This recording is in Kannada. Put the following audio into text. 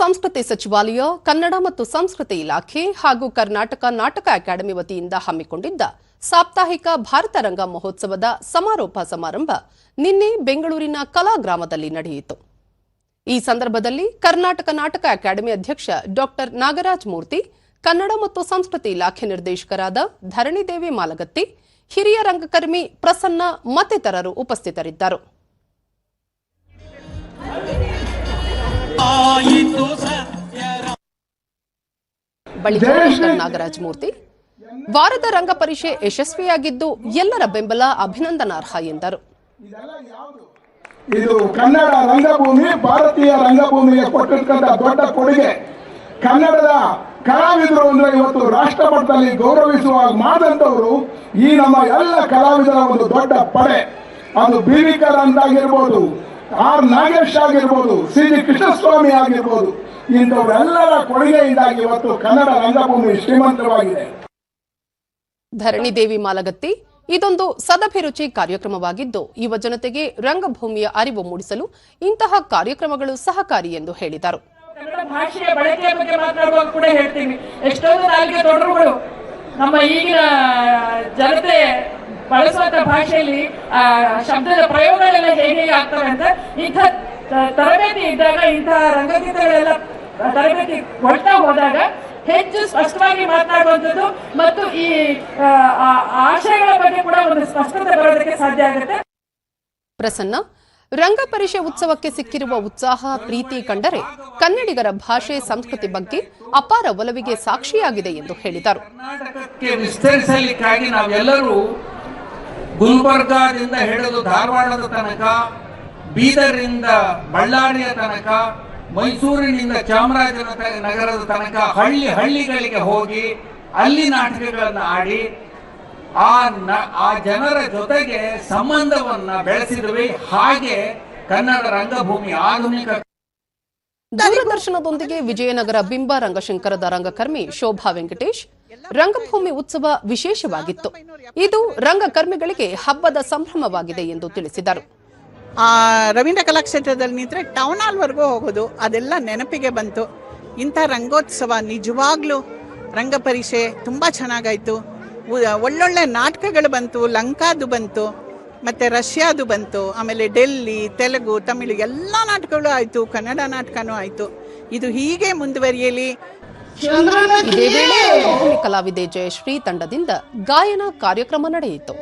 ಸಂಸ್ಕೃತಿ ಸಚಿವಾಲಯ, ಕನ್ನಡ ಮತ್ತು ಸಂಸ್ಕೃತಿ ಇಲಾಖೆ ಹಾಗೂ ಕರ್ನಾಟಕ ನಾಟಕ ಅಕಾಡೆಮಿ ವತಿಯಿಂದ ಹಮ್ಮಿಕೊಂಡಿದ್ದ ಸಾಪ್ತಾಹಿಕ ಭಾರತ ರಂಗ ಮಹೋತ್ಸವದ ಸಮಾರೋಪ ಸಮಾರಂಭ ನಿನ್ನೆ ಬೆಂಗಳೂರಿನ ಕಲಾಗ್ರಾಮದಲ್ಲಿ ನಡೆಯಿತು. ಈ ಸಂದರ್ಭದಲ್ಲಿ ಕರ್ನಾಟಕ ನಾಟಕ ಅಕಾಡೆಮಿ ಅಧ್ಯಕ್ಷ ಡಾಕ್ಟರ್ ನಾಗರಾಜ್ ಮೂರ್ತಿ, ಕನ್ನಡ ಮತ್ತು ಸಂಸ್ಕೃತಿ ಇಲಾಖೆ ನಿರ್ದೇಶಕರಾದ ಧರಣಿದೇವಿ ಮಾಲಗತ್ತಿ, ಹಿರಿಯ ರಂಗಕರ್ಮಿ ಪ್ರಸನ್ನ ಮತ್ತಿತರರು ಉಪಸ್ಥಿತರಿದ್ದರು. ಬಳಿಕ ನಾಗರಾಜ್ ಮೂರ್ತಿ ವಾರದ ರಂಗ ಪರಿಷೆ ಯಶಸ್ವಿಯಾಗಿದ್ದು ಎಲ್ಲರ ಬೆಂಬಲ ಅಭಿನಂದನಾರ್ಹ ಎಂದರು. ಇದು ಕನ್ನಡ ರಂಗಭೂಮಿ ಭಾರತೀಯ ರಂಗಭೂಮಿಗೆ ಕೊಟ್ಟಿರ್ತಕ್ಕಂಥ ದೊಡ್ಡ ಕೊಡುಗೆ. ಕನ್ನಡದ ಕಲಾವಿದರು ಅಂದ್ರೆ ಇವತ್ತು ರಾಷ್ಟ್ರ ಮಟ್ಟದಲ್ಲಿ ಗೌರವಿಸುವ ಮಾದಂತವರು ಈ ನಮ್ಮ ಎಲ್ಲ ಕಲಾವಿದರ ಒಂದು ದೊಡ್ಡ ಪಡೆ. ಅದು ಬಿ ವಿ ಕಾರಂತ್ ಆಗಿರ್ಬೋದು ಆರ್ ನಾಗೇಶ್ ಆಗಿರ್ಬೋದು ಸಿ. ಡಿ ಕೃಷ್ಣಸ್ವಾಮಿ ಆಗಿರ್ಬೋದು ಇಂಥವರೆಲ್ಲರ ಕೊಡುಗೆಯಿಂದಾಗಿ ಇವತ್ತು ಕನ್ನಡ ರಂಗಭೂಮಿ ಶ್ರೀಮಂತವಾಗಿದೆ. ಧರಣಿದೇವಿ ಮಾಲಗತ್ತಿ ಇದೊಂದು ಸದಭಿರುಚಿ ಕಾರ್ಯಕ್ರಮವಾಗಿದ್ದು ಯುವ ಜನತೆಗೆ ರಂಗಭೂಮಿಯ ಅರಿವು ಮೂಡಿಸಲು ಇಂತಹ ಕಾರ್ಯಕ್ರಮಗಳು ಸಹಕಾರಿ ಎಂದು ಹೇಳಿದರು. ಕನ್ನಡ ಭಾಷೆಯ ಬಳಕೆಯ ಬಗ್ಗೆ ಮಾತನಾಡುವಾಗ ಕೂಡ ಹೇಳ್ತೀನಿ. ಎಷ್ಟೊಂದು ನಾಲ್ಕು ತೊಡರುಗಳು ನಮ್ಮ ಈಗಿನ ಜನತೆ ಬಳಸುವಂತ ಭಾಷೆಯಲ್ಲಿ ಆ ಶಬ್ದದ ಪ್ರಯೋಗಗಳೆಲ್ಲ ಹೇಗೆ ಆಗ್ತವೆ ಅಂತ ಇಂಥ ತರಬೇತಿ ಇದ್ದಾಗ ಇಂತಹ ರಂಗಗೀತೆಗಳೆಲ್ಲ ತರಬೇತಿ ಕೊಡ್ತಾ ಹೋದಾಗ ಹೆಚ್ಚು ಸ್ಪಷ್ಟವಾಗಿ ಮಾತನಾಡುವಂಥದ್ದು ಮತ್ತು ಈ ಆಶಯಗಳ ಬಗ್ಗೆ ಕೂಡ ಒಂದು ಸ್ಪಷ್ಟತೆ ಬರೋದಕ್ಕೆ ಸಾಧ್ಯ ಆಗುತ್ತೆ. ಪ್ರಸನ್ನ ರಂಗ ಪರಿಷೆ ಉತ್ಸವಕ್ಕೆ ಸಿಕ್ಕಿರುವ ಉತ್ಸಾಹ ಪ್ರೀತಿ ಕಂಡರೆ ಕನ್ನಡಿಗರ ಭಾಷೆ ಸಂಸ್ಕೃತಿ ಬಗ್ಗೆ ಅಪಾರ ಒಲವಿಗೆ ಸಾಕ್ಷಿಯಾಗಿದೆ ಎಂದು ಹೇಳಿದರು. ಕರ್ನಾಟಕಕ್ಕೆ ವಿಸ್ತರಿಸಲಿಕ್ಕಾಗಿ ನಾವೆಲ್ಲರೂ ಗುಲ್ಬರ್ಗಾದಿಂದ ಹಿಡಿದು ಧಾರವಾಡದ ತನಕ, ಬೀದರ್ನಿಂದ ಬಳ್ಳಾರಿಯ ತನಕ, ಮೈಸೂರಿನಿಂದ ಚಾಮರಾಜನಗರದ ತನಕ ಹಳ್ಳಿ ಹಳ್ಳಿಗಳಿಗೆ ಹೋಗಿ ಅಲ್ಲಿ ನಾಟಕಗಳನ್ನು ಆಡಿ ಆ ಆ ಜನರ ಜೊತೆಗೆ ಸಂಬಂಧವನ್ನ ಬೆಳೆಸಿದ್ವಿ. ಹಾಗೆ ಕನ್ನಡ ರಂಗಭೂಮಿ ಆಧುನಿಕ ದೂರದರ್ಶನದೊಂದಿಗೆ ವಿಜಯನಗರ ಬಿಂಬ ರಂಗಶಂಕರದ ರಂಗಕರ್ಮಿ ಶೋಭಾ ವೆಂಕಟೇಶ್ ರಂಗಭೂಮಿ ಉತ್ಸವ ವಿಶೇಷವಾಗಿತ್ತು. ಇದು ರಂಗಕರ್ಮಿಗಳಿಗೆ ಹಬ್ಬದ ಸಂಭ್ರಮವಾಗಿದೆ ಎಂದು ತಿಳಿಸಿದರು. ಆ ರವೀಂದ್ರ ಕಲಾಕ್ಷೇತ್ರದಲ್ಲಿ ನಿಂತರೆ ಟೌನ್ ಹಾಲ್ವರೆಗೂ ಹೋಗೋದು ಅದೆಲ್ಲ ನೆನಪಿಗೆ ಬಂತು. ಇಂಥ ರಂಗೋತ್ಸವ ನಿಜವಾಗ್ಲೂ ರಂಗಪರಿಷೆ ತುಂಬ ಚೆನ್ನಾಗಾಯ್ತು. ಒಳ್ಳೊಳ್ಳೆ ನಾಟಕಗಳು ಬಂತು ಲಂಕಾದು ಬಂತು ಮತ್ತು ರಷ್ಯಾದು ಬಂತು ಆಮೇಲೆ ಡೆಲ್ಲಿ ತೆಲುಗು ತಮಿಳು ಎಲ್ಲ ನಾಟಕಗಳು ಆಯಿತು ಕನ್ನಡ ನಾಟಕನೂ ಆಯಿತು. ಇದು ಹೀಗೆ ಮುಂದುವರಿಯಲಿ ಇದೇ ವೇಳೆ ರಂಗಭೂಮಿ ಕಲಾವಿದೆ ಜಯಶ್ರೀ ತಂಡದಿಂದ ಗಾಯನ ಕಾರ್ಯಕ್ರಮ ನಡೆಯಿತು.